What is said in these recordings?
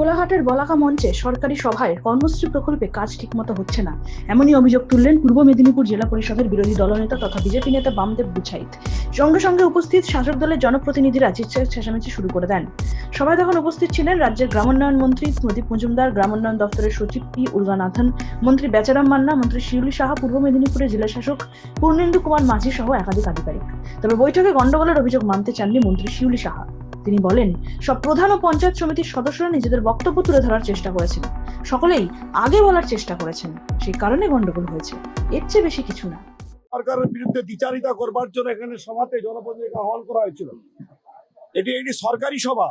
কোলাহাটের বলাকা মঞ্চে সরকারি সভায় কর্মশ্রী প্রকল্পে কাজ ঠিকমতো হচ্ছে না। এমনই অভিযোগ তুললেন পূর্ব মেদিনীপুর জেলা পরিষদের বিরোধী দলনেতা তথা বিজেপি নেতা বামদেব বুছাইত। সঙ্গে সঙ্গে উপস্থিত শাসক দলের জনপ্রতিনিধিরা চিৎকার চেঁচামেচি শুরু করে দেন। সভায় তখন উপস্থিত ছিলেন রাজ্যের গ্রামোন্নয়ন মন্ত্রী প্রদীপ মজুমদার, গ্রামোন্নয়ন দপ্তরের সচিব পি উর্গানাথন, মন্ত্রী বেচারাম মান্না, মন্ত্রী শিউলি সাহা, পূর্ব মেদিনীপুরের জেলা শাসক পূর্ণেন্দু কুমার মাঝি সহ একাধিক আধিকারিক। তবে বৈঠকে গন্ডগোলের অভিযোগ মানতে চাননি মন্ত্রী শিউলি সাহা। তিনি বলেন, সব প্রধান ও পঞ্চায়েত সমিতির সদস্যরা নিজেদের বক্তব্য তুলে ধরার চেষ্টা করেছেন। সকলেই আগে বলার চেষ্টা করেছেন। সেই কারণে গন্ডগোল হয়েছে। এর চেয়ে বেশি কিছু না। সরকারের বিরুদ্ধে দ্বিচারিতা করবার জন্য এখানে সভাতে জনপ্রতিনিধিকে আহ্বান করা হয়েছিল। এটি একটি সরকারি সভা।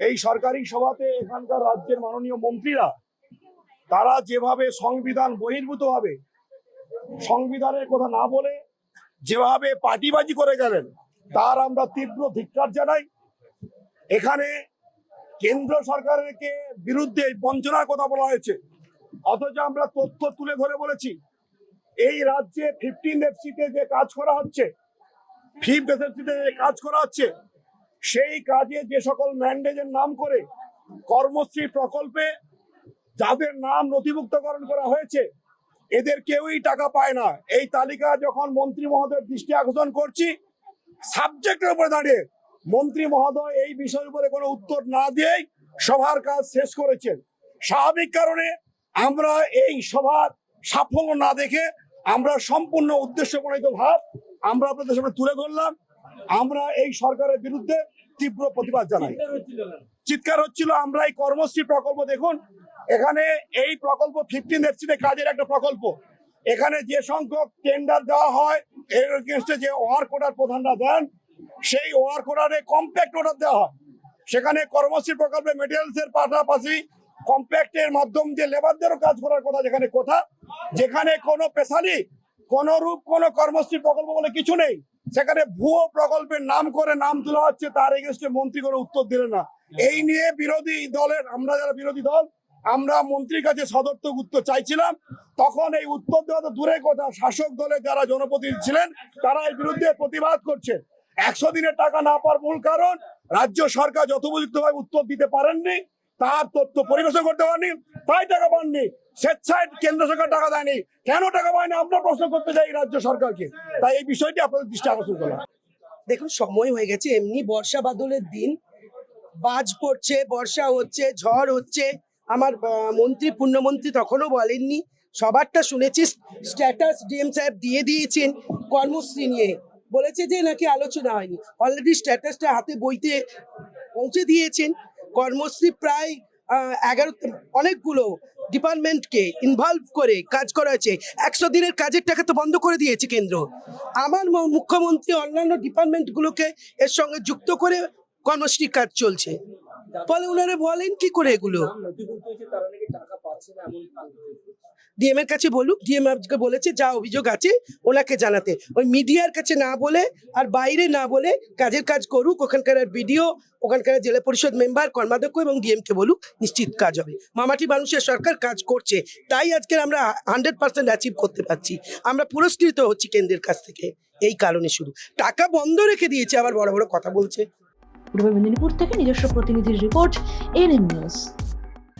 এই সরকারি সভাতে এখানকার রাজ্যের মাননীয় মন্ত্রীরা, তারা যেভাবে সংবিধান বহির্ভূত ভাবে সংবিধানের কথা না বলে যেভাবে পার্টিবাজি করে গেলেন, তার আমরা তীব্র ধিক্কার জানাই। এখানে কেন্দ্র সরকারকে বিরুদ্ধে বঞ্চনার কথা বলা হয়েছে। অথচ আমরা তথ্য তুলে ধরে বলেছি, এই রাজ্যে ফিফটিন এফসিতে যে কাজ করা হচ্ছে ফিফথ এফসিতে যে কাজ করা হচ্ছে, সেই কাজে যে সকল ম্যান্ডেজের নাম করে কর্মশ্রী প্রকল্পে যাদের নাম নথিভুক্তকরণ করা হয়েছে, এদের কেউই টাকা পায় না। এই তালিকা যখন মন্ত্রী মহোদয়ের দৃষ্টি আকর্ষণ করছি সাবজেক্টের উপরে দাঁড়িয়ে মন্ত্রী মহোদয় এই বিষয়ের উপরে কোনো উত্তর না দিয়েই সভার কাজ শেষ করেছেন। স্বাভাবিক কারণে আমরা এই সভার সাফল্য না দেখে আমরা সম্পূর্ণ উদ্দেশ্য প্রণীত ভাব আমরা আপনাদের সামনে তুলে ধরলাম। আমরা এই সরকারের বিরুদ্ধে তীব্র প্রতিবাদ জানাই। চিৎকার হচ্ছিল আমরা এই কর্মশ্রী প্রকল্প দেখুন এখানে এই প্রকল্প ফিফটিন এফসিতে কাজের একটা প্রকল্প। এখানে যে সংখ্যক টেন্ডার দেওয়া হয় এর যে ওয়ার্ক অর্ডার প্রধানরা দেন সেই ওয়ার্ক অর্ডারে কম্প্যাক্ট অর্ডার দেওয়া হয়। সেখানে কর্মশ্রী প্রকল্পে মেটেরিয়ালস এর পাশাপাশি কম্প্যাক্টের মাধ্যম দিয়ে লেবারদেরও কাজ করার কথা যেখানে কথা, যেখানে কোনো পেশালি কোন রূপ, কোনো কর্মশ্রী প্রকল্প বলে কিছু নেই। সেখানে ভুয়ো প্রকল্পের নাম করে নাম তোলা হচ্ছে, তার এগেনস্টে মন্ত্রী কোনো উত্তর দিলেন না। এই নিয়ে বিরোধী দলের, আমরা যারা বিরোধী দল, আমরা মন্ত্রীর কাছে সদর্থক উত্তর চাইছিলাম। তখন এই উত্তর দেওয়া তো দূরের কথা, শাসক দলের যারা জনপ্রতিনিধি ছিলেন, তারা এর বিরুদ্ধে প্রতিবাদ করছে। একশো দিনের টাকা না পাওয়ার মূল কারণ, রাজ্য সরকার যথোপযুক্তভাবে উত্তর দিতে পারেননি, তার তথ্য পরিবেশন করতে পারেনি তাই টাকা পাননি, স্বেচ্ছায় কেন্দ্র সরকার টাকা দেয়নি। কেন টাকা পায়নি? আমরা প্রশ্ন করতে চাই রাজ্য সরকারকে। তাই এই বিষয়টি আপনাদের দৃষ্টি আকর্ষণ করলাম। দেখুন, সময় হয়ে গেছে, এমনি বর্ষা বাদলের দিন। বাজ পড়ছে, বর্ষা হচ্ছে, ঝড় হচ্ছে। আমার মন্ত্রী, পূর্ণমন্ত্রী তখনও বলেননি। সবারটা শুনেছি, স্ট্যাটাস ডিএম সাহেব দিয়ে দিয়েছেন কর্মশ্রী নিয়ে। বলেছে যে নাকি আলোচনা হয়নি। অলরেডি স্ট্যাটাসটা হাতে বইতে পৌঁছে দিয়েছেন। কর্মশ্রী প্রায় এগারো, অনেকগুলো ডিপার্টমেন্টকে ইনভলভ করে কাজ করা হয়েছে একশো দিনের কাজের টাকা তো বন্ধ করে দিয়েছে কেন্দ্র। আমার মুখ্যমন্ত্রী অন্যান্য ডিপার্টমেন্টগুলোকে এর সঙ্গে যুক্ত করে কর্মশ্রীর কাজ চলছে। ফলে ওনারা বলেন কি করে এগুলো? ডিএম এর কাছে বলুক ডিএম আজকে বলেছে, যা অভিযোগ আছে ওনাকে জানাতে। ওই মিডিয়ার কাছে না বলে আর বাইরে না বলে কাজের কাজ করুক, ওখানকার বিডিও, ওখানকার জেলা পরিষদ মেম্বার, কর্মাধ্যক্ষ এবং ডিএম কে বলুক, নিশ্চিত কাজ হবে। মামাটি মানুষের সরকার কাজ করছে, তাই আজকে আমরা হান্ড্রেড পার্সেন্ট অ্যাচিভ করতে পারছি। আমরা পুরস্কৃত হচ্ছি কেন্দ্রের কাছ থেকে, এই কারণে শুধু। টাকা বন্ধ রেখে দিয়েছে আবার বড় বড় কথা বলছে। পূর্ব মেদিনীপুর থেকে নিজস্ব প্রতিনিধির রিপোর্ট এনএম নিউজ।